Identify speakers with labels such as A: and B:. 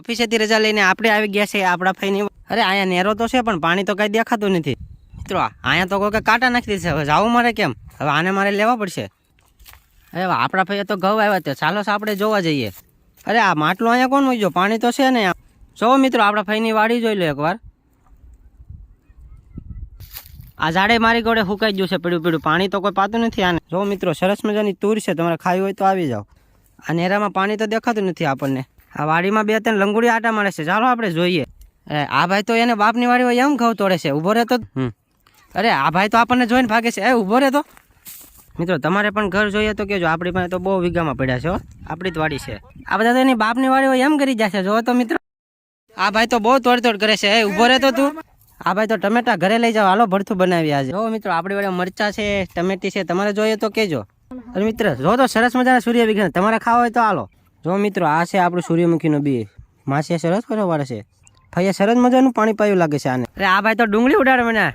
A: ઓફિસેથી રજા લઈને આપણે આવી ગયા છે આપણા ફઈની અરે અહીંયા નેરો તો છે, પણ પાણી તો કાંઈ દેખાતું નથી. મિત્રો અહીંયા તો કોઈ કાંટા નાખી દીધે હવે જાવું મારે કેમ? હવે આને મારે લેવા પડશે. અરે આપણા ભાઈએ તો ઘઉં આવ્યા તો ચાલો આપણે જોવા જઈએ. અરે આ માટલું અહીંયા કોણ મૂકજો પાણી તો છે ને જો મિત્રો, આપણા ભાઈની વાડી જોઈ લો એકવાર. આ ઝાડે મારી ગોળે હુકાઈ ગયું છે, પીળું પીળું. પાણી તો કોઈ પાતું નથી આને. જો મિત્રો, સરસ મજાની તૂર છે. તમારે ખાવી હોય તો આવી જાઓ. આ નેરામાં પાણી તો દેખાતું નથી આપણને. આ વાડીમાં બે ત્રણ લંગુડી આટા મળે છે. ચાલો આપણે જોઈએ. અરે, આ ભાઈ તો એને બાપની વાડી હોય એમ ઘઉં તોડે છે. ઊભો રહેતો અરે, આ ભાઈ તો આપણને જોઈને ભાગે છે. એ, ઊભો રહેતો. મિત્રો, તમારે પણ ઘર જોઈએ તો કેજો આપણી પાસે તો બહુ વીઘામાં પડ્યા છે આપણી જ વાડી છે. આ બધા તો એની બાપની વાડી હોય એમ કરી જશે જો તો, મિત્રો. આ ભાઈ તો બહુ તોડ તોડ કરે છે. એ, ઊભો રહેતો તું. આ ભાઈ તો ટમેટા ઘરે લઈ જાઓ. હાલો, ભરથું બનાવી આજે. જો મિત્રો, આપણી વાળા મરચા છે, ટમેટી છે. તમારે જોઈએ તો કેજો અરે, મિત્ર જો તો સરસ મજાના સૂર્ય વિઘ્ન તમારે ખાવા હોય તો હાલો. જો મિત્રો, આ છે આપણું સૂર્યમુખીનું બી. માસી સરસ કરવા વાળે છે. ભાઈએ સરસ મજાનું પાણી પાયું લાગે છે આને. અરે આ ભાઈ તો ડુંગળી ઉડાડે મને.